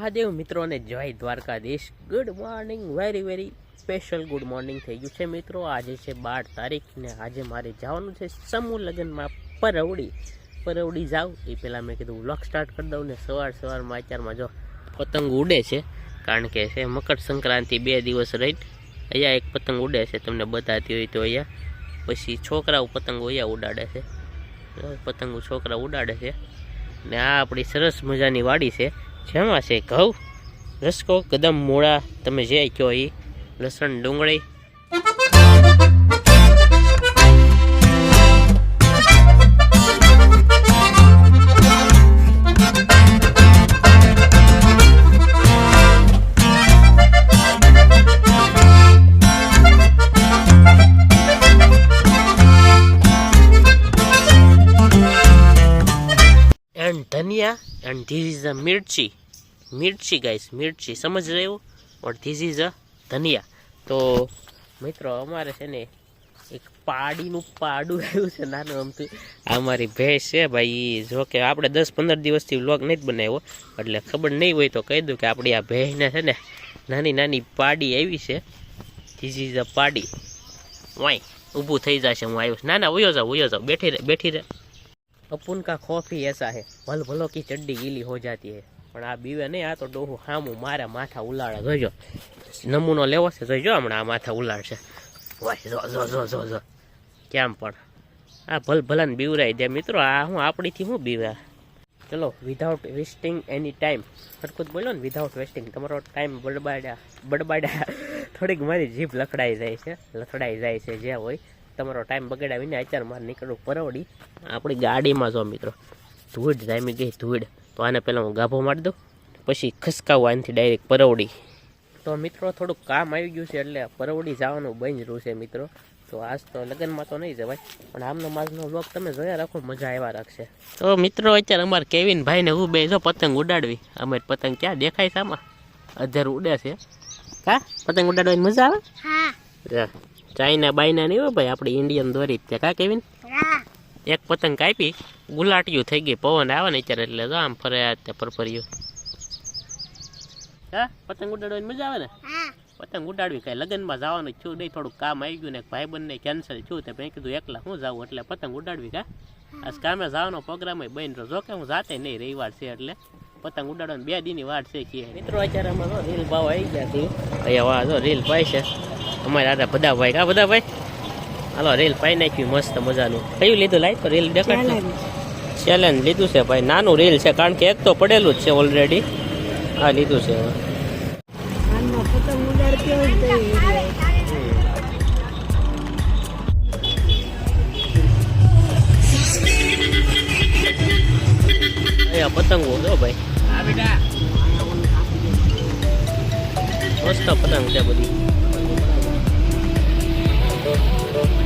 મહાદેવ મિત્રોને જય Dwarkadhish. Good morning very very special good morning થઈ ગયું છે મિત્રો. આજે છે બાર તારીખ ને આજે મારે જવાનું છે સમૂહ લગ્નમાં પરવડી. પરવડી જાઉં એ પહેલાં મેં કીધું વ્લોગ સ્ટાર્ટ કરી દઉં ને સવાર સવારમાં અત્યારમાં જો પતંગ ઉડે છે, કારણ કે છે મકર સંક્રાંતિ બે દિવસ રહી. અહીંયા એક પતંગ ઉડે છે, તમને બતાતી હોય તો અહીંયા. પછી છોકરાઓ પતંગો અહીંયા ઉડાડે છે. પતંગો છોકરા ઉડાડે છે. ને આ આપણી સરસ મજાની વાડી છે. જેમાં છે ઘઉં રસકો કદમ મૂળા તમે જે કહો એ લસણ ડુંગળી and dhania and this is a mirchi mirchi guys mirchi સમજ રહ્યું ઓર ધીસ ઇઝ અ ધનિયા તો મિત્રો, અમારે છે ને એક પાડીનું પાડું આવ્યું છે નાનું અમથું. આ મારી ભેંસ છે ભાઈ. જો કે આપણે દસ પંદર દિવસથી વ્લોગ જ બનાવ્યો. એટલે ખબર નહીં હોય તો કહી દઉં કે આપણી આ ભેંસને છે ને નાની નાની પાડી આવી છે. ધીસ ઇઝ અ પાડી. વાય, ઊભું થઈ જશે. હું આવ્યો ના ના, ઉયો જાઉં ઉયો જાઉં બેઠી રહે બેઠી રહે. अपुन का खौफ ही ऐसा है भल भलो की चड्डी गीली हो जाती है પણ આ બીવે નહીં આ તો ડોહું હામું મારા માથા ઉલાડે જોજો નમૂનો લેવો છે જોજો હમણાં આ માથા ઉલાડશે વાય જો જો જો જો જો કેમ પણ આ ભલ ભલાને બીવરાઈ દે મિત્રો આ હું આપણીથી હું બીવે ચલો વિધાઉટ વેસ્ટિંગ એની ટાઈમ સરખું જ બોલો ને વિધાઉટ વેસ્ટિંગ તમારો ટાઈમ બડબાડ્યા બડબાડ્યા થોડીક મારી જીભ લખડાઈ જાય છે લથડાઈ જાય છે જે હોય તમારો ટાઈમ બગડાવીને અત્યારે મારે નીકળવું પરવડી આપણી ગાડીમાં જો મિત્રો ધૂળ જામી ગઈ ધૂળ. તો આને પહેલાં હું ગાભો મારી દઉં પછી ખસકાવું આનાથી ડાયરેક્ટ પરવડી તો મિત્રો થોડુંક કામ આવી ગયું છે એટલે પરવડી જવાનું બંધ રહ્યું છે મિત્રો. તો આજ તો લગ્નમાં તો નહીં જવાય પણ આમનો માજનો વ્લોગ તમે જોયા રાખો મજા આવ્યા રાખશે. તો મિત્રો અત્યારે અમારે કેવિન ભાઈને હું બે જો પતંગ ઉડાડવી. અમે પતંગ ક્યાં દેખાય છે આમાં? અધર ઉડે છે. કા? પતંગ ઉડાડવાની મજા આવે? હા. ચાઇના બાયના નહીં હોય ભાઈ આપણે ઇન્ડિયન દોરી જ તે કા કેવિન? એક પતંગ કાપી ગુલાટિયું થઈ ગઈ પવન આવે ને અત્યારે એટલે જો આમ ફરે ત્યાં તે પરફર્યું હા પતંગ ઉડાડવાની મજા આવે ને? પતંગ ઉડાડવી કાંઈ લગ્નમાં જવાનું છું નહીં થોડુંક કામ આવી ગયું ને ભાઈ બંને કેન્સલ છું તે મેં કીધું એકલા હું જાઉં? એટલે પતંગ ઉડાડવી કા? આજ કામે જવાનો પ્રોગ્રામ બન રહ્યો. જો કે હું જાતે નહીં રવિવાર છે એટલે પતંગ ઉડાડવાની બે દીની વાત છે કે મિત્રો અત્યારે અમારો રીલ ભાવ આવી ગયા છે. અહીંયા વાહ જો રીલ ભાઈ છે. અમારે આ બધા ભાઈ કા બધા ભાઈ હાલો રીલ પાઈ નાખ્યું મસ્ત મજાનું. કયું લીધું? લાઈ તો દેખાડ દેખાડજો ચેલેન્જ લીધું છે ભાઈ. નાનું રીલ છે કારણ કે એક તો પડેલું જ છે ઓલરેડી આ લીધું છે. પતંગો જો ભાઈ. મસ્ત પતંગ છે બધી. Thank you.